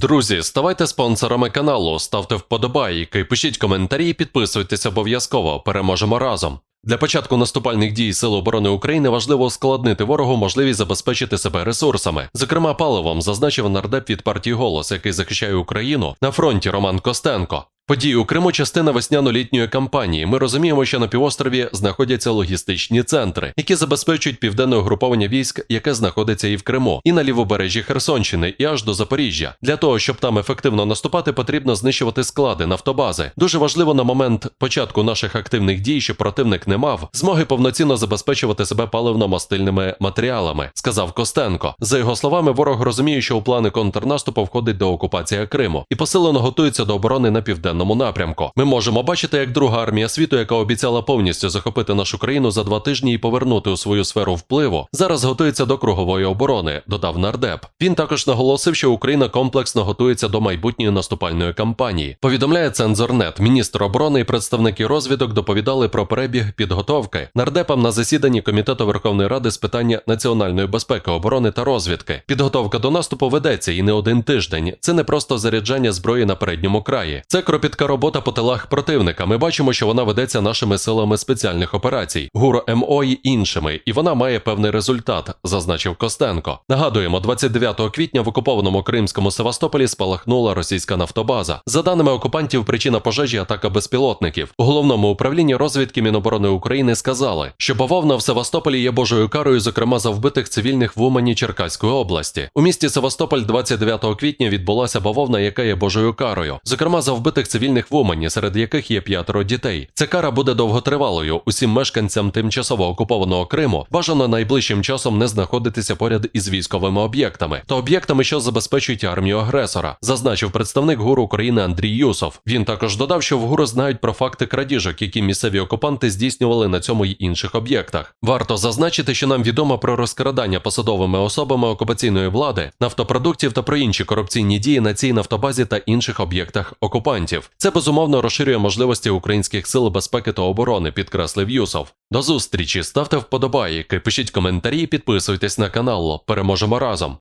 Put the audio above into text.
Друзі, ставайте спонсорами каналу, ставте вподобайки, пишіть коментарі, підписуйтесь обов'язково. Переможемо разом. Для початку наступальних дій Сил оборони України важливо ускладнити ворогу можливість забезпечити себе ресурсами, зокрема паливом, зазначив нардеп від партії Голос, який захищає Україну на фронті Роман Костенко. Події у Криму частина весняно-літньої кампанії. Ми розуміємо, що на півострові знаходяться логістичні центри, які забезпечують південне угруповання військ, яке знаходиться і в Криму, і на лівобережжі Херсонщини, і аж до Запоріжжя. Для того щоб там ефективно наступати, потрібно знищувати склади нафтобази. Дуже важливо на момент початку наших активних дій, щоб противник не мав змоги повноцінно забезпечувати себе паливно-мастильними матеріалами, сказав Костенко. За його словами, ворог розуміє, що у плани контрнаступу входить до окупація Криму і посилено готується до оборони на південному напрямку. Ми можемо бачити, як друга армія світу, яка обіцяла повністю захопити нашу країну за два тижні і повернути у свою сферу впливу, зараз готується до кругової оборони, додав нардеп. Він також наголосив, що Україна комплексно готується до майбутньої наступальної кампанії. Повідомляє Цензорнет. Міністр оборони і представники розвідок доповідали про перебіг підготовки нардепам на засіданні комітету Верховної Ради з питання національної безпеки, оборони та розвідки. Підготовка до наступу ведеться і не один тиждень. Це не просто заряджання зброї на передньому краї. Це кропітка робота по тилах противника. Ми бачимо, що вона ведеться нашими силами спеціальних операцій, ГУР МО і іншими, і вона має певний результат, зазначив Костенко. Нагадуємо, 29 квітня в окупованому кримському Севастополі спалахнула російська нафтобаза. За даними окупантів, причина пожежі атака безпілотників. У головному управлінні розвідки Міноборони України сказали, що бавовна в Севастополі є божою карою, зокрема за вбитих цивільних в Умані Черкаської області. У місті Севастополь 29 квітня відбулася бавовна, яка є божою карою, зокрема за вбитих цивільних в Умані, серед яких є п'ятеро дітей. Ця кара буде довготривалою. Усім мешканцям тимчасово окупованого Криму бажано найближчим часом не знаходитися поряд із військовими об'єктами та об'єктами, що забезпечують армію агресора, зазначив представник ГУР України Андрій Юсов. Він також додав, що в ГУР знають про факти крадіжок, які місцеві окупанти здійснювали на цьому й інших об'єктах. Варто зазначити, що нам відомо про розкрадання посадовими особами окупаційної влади, нафтопродуктів та про інші корупційні дії на цій нафтобазі та інших об'єктах окупантів. Це безумовно розширює можливості українських сил безпеки та оборони, підкреслив Юсов. До зустрічі, ставте вподобайки, пишіть коментарі, підписуйтесь на канал. Переможемо разом.